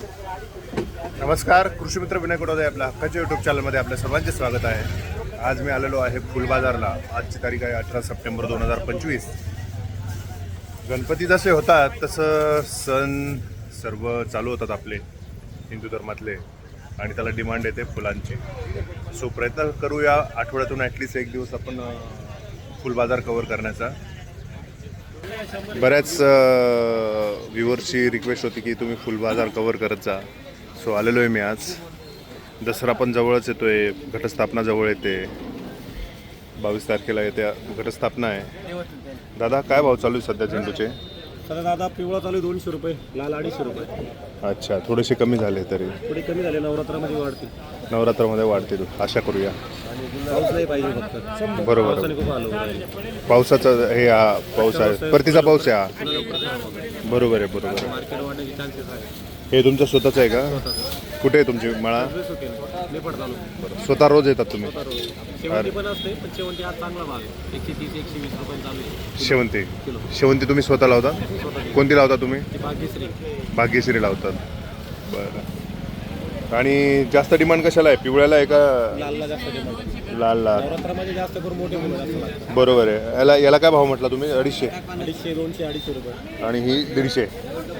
नमस्कार कृषी मित्र विनय कुडोदे आपल्या हक्काच्या युट्यूब चॅनलमध्ये आपल्या सर्वांचे स्वागत आहे. आज मी आलेलो आहे फुलबाजारला आजची तारीख आहे अठरा सप्टेंबर दोन हजार पंचवीस. गणपती जसे होतात तसं सण सर्व चालू होतात आपले हिंदू धर्मातले. आणि त्याला डिमांड येते फुलांची. सो प्रयत्न करूया आठवड्यातून ॲटलिस्ट एक दिवस आपण फुलबाजार कवर करण्याचा. बऱ्याच व्ह्युअर्सची रिक्वेस्ट होती की तुम्ही फुलबाजार कवर करत जा. सो आलेलो आहे मी आज. दसरा पण जवळच येतोय घटस्थापना जवळ येते. बावीस तारखेला येते घटस्थापना आहे. दादा काय भाव चालू आहे सध्या झेंडूचे? सध्या दादा पिवळा चालू आहे दोनशे रुपये. लाल अडीचशे रुपये. अच्छा थोडेसे कमी झाले तरी. थोडी कमी झाले नवरात्रामध्ये वाढते. नवरात्रामध्ये वाढतील आशा करूया. पाऊस नाही पाहिजे फक्त. बरोबर. पावसाने खूप पावसाचा हे हा पाऊस आहे. परतीचा पाऊस आहे हा. बरोबर आहे बरोबर आहे. मार्केट वाढण्याचे चान्सेस आहे हे तुमचं स्वतःचं आहे का? कुठे आहे तुमची मळा? स्वतः रोज येतात तुम्ही? शेवंती पण असते पण शेवंती आज चांगला भाग आहे. एकशे तीस एकशे वीस रुपये चालू आहे. शेवंती? किलो. शेवंती तुम्ही स्वतः लावता? कोणती लावता तुम्ही? ती भाग्यश्री. भाग्यश्री लावतात. बरं. आणि जास्त डिमांड कशाला आहे? पिवळ्याला आहे का? लालला जास्त डिमांड लाल लाल नवरात्रामध्ये जास्त करून मोठे मुलं जास्त लागतात. बरोबर आहे. याला याला काय भाव म्हटला तुम्ही? अडीचशे? अडीचशे दोनशे अडीचशे रुपये. आणि ही दीडशे?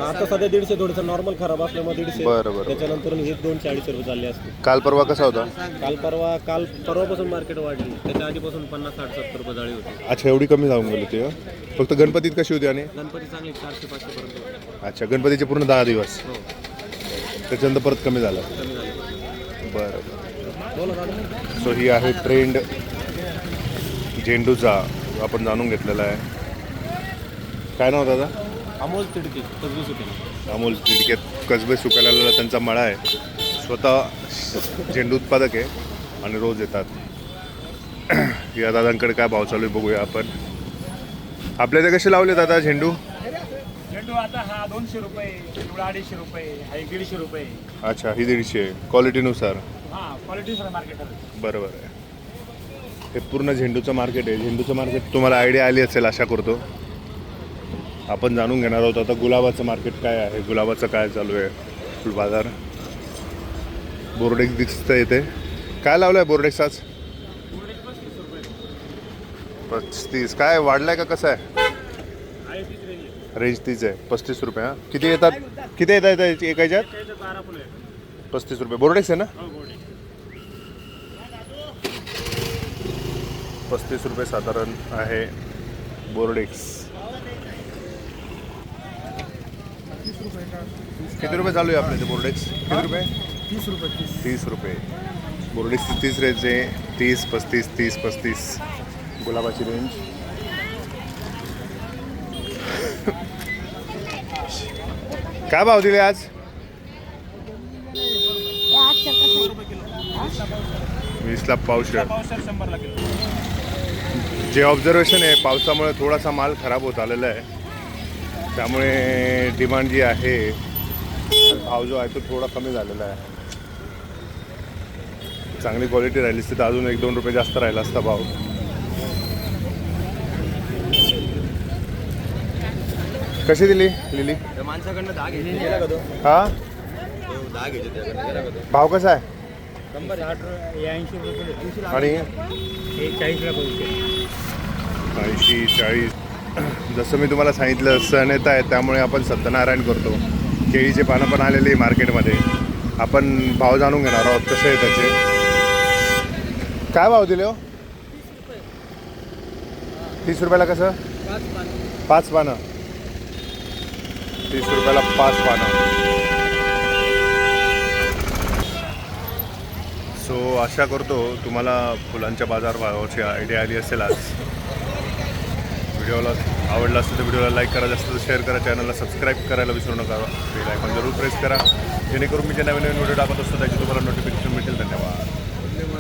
आता सध्या दीडशे थोडंसं नॉर्मल खराब असल्यामुळे दीडशे. बरं बरं त्याच्यानंतर हे दोनशे अडीचशे रुपये चालले असते काल परवा कसा होता? काल परवा काल परवापासून मार्केट वाढली. त्याच्या आधीपासून पन्नास साठ सत्तर रुपये जाळी होती. अच्छा एवढी कमी जाऊन गेली ती हं? फक्त गणपतीत कशी होती आणि? गणपती चांगले चारशे पाचशे पर्यंत होते. अच्छा गणपतीचे पूर्ण दहा दिवस. हो. त्याच्यानंतर परत कमी झालं. बरं. सो ही आहे ट्रेंड झेंडूचा. आपण जाणून घेतलेला आहे. काय नाव दादा? अमोल तिडके तसबी सुटे अमोल तिडकेत कसबे सुकायला त्यांचा मळा आहे. स्वतः झेंडू उत्पादक आहे आणि रोज येतात. या दादांकडे काय भाव चालू आहे बघूया आपण. आपल्या इथे कसे लावले दादा झेंडू? झेंडू आता हा दोनशे रुपये पिवळा अडीचशे रुपये हा एक दीडशे रुपये. अच्छा ही दीडशे. क्वालिटीनुसार हा क्वालिटीचं मार्केट बरोबर आहे. हे पूर्ण झेंडूचं मार्केट आहे. झेंडूचं मार्केट तुम्हाला आयडिया आली असेल आशा करतो. आपण जाणून घेणार आहोत आता गुलाबाचं मार्केट काय आहे गुलाबाचं काय चालू आहे फुल बाजार. बोर्डेक्स दिसतं येते काय लावलं आहे बोर्डेक्स आज? पस्तीस. काय वाढलाय का कसं आहे आहे? रेंज तीच आहे. पस्तीस रुपये हां. किती येतात? किती येतात याच्या- एका ह्याच्यात पस्तीस रुपये. बोर्डेक्स आहे ना? हो पस्तीस रुपये साधारण आहे बोर्डेक्स. किती रुपये चालू आहे आपल्या इथे बोर्डेक्स? किती रुपये? तीस रुपये तीस. रुपये. बोर्डेक्स तीस रेंज आहे. तीस पस्तीस तीस पस्तीस. गुलाबाची रेंज. काय भाव दिले आज? वीसला पावशे जे ऑब्झर्वेशन आहे पावसामुळे थोडासा माल खराब होत आलेला आहे. त्यामुळे डिमांड जी आहे भाव जो आहे तो थोडा कमी झालेला आहे. चांगली क्वालिटी राहिली असती तर अजून एक दोन रुपये जास्त राहिला असता भाव. कशी दिली लिली? माणसाकडनं दहा घ्यायचे गेला का तो? हा? दहा घ्यायचे त्याकडनं गेला का तो? भाव कसा आहे? शंभर आठ ऐंशी रुपये आणि? एक चाळीसला पाहिजे ऐंशी चाळीस. जसं मी तुम्हाला सांगितलं सण येत आहे त्यामुळे आपण सत्यनारायण करतो. केळीचे पानं पण आलेली आहे मार्केटमध्ये. आपण भाव जाणून घेणार आहोत कसे आहे त्याचे? काय भाव दिले हो? तीस रुपयाला कसं? पाच पानं. तीस रुपयाला पाच पानं. सो आशा करतो तुम्हाला फुलांच्या बाजारभावाची आयडिया आली असेल आज. व्हिडिओला आवडला असेल तर व्हिडिओला लाईक करा जास्त शेअर करा चॅनलला सबस्क्राईब करायला विसरू नका. बेल आयकॉन जरूर प्रेस करा. जेणेकरून मी जे नवीन नवीन व्हिडिओ टाकत असतो त्याची तुम्हाला नोटिफिकेशन मिळेल धन्यवाद.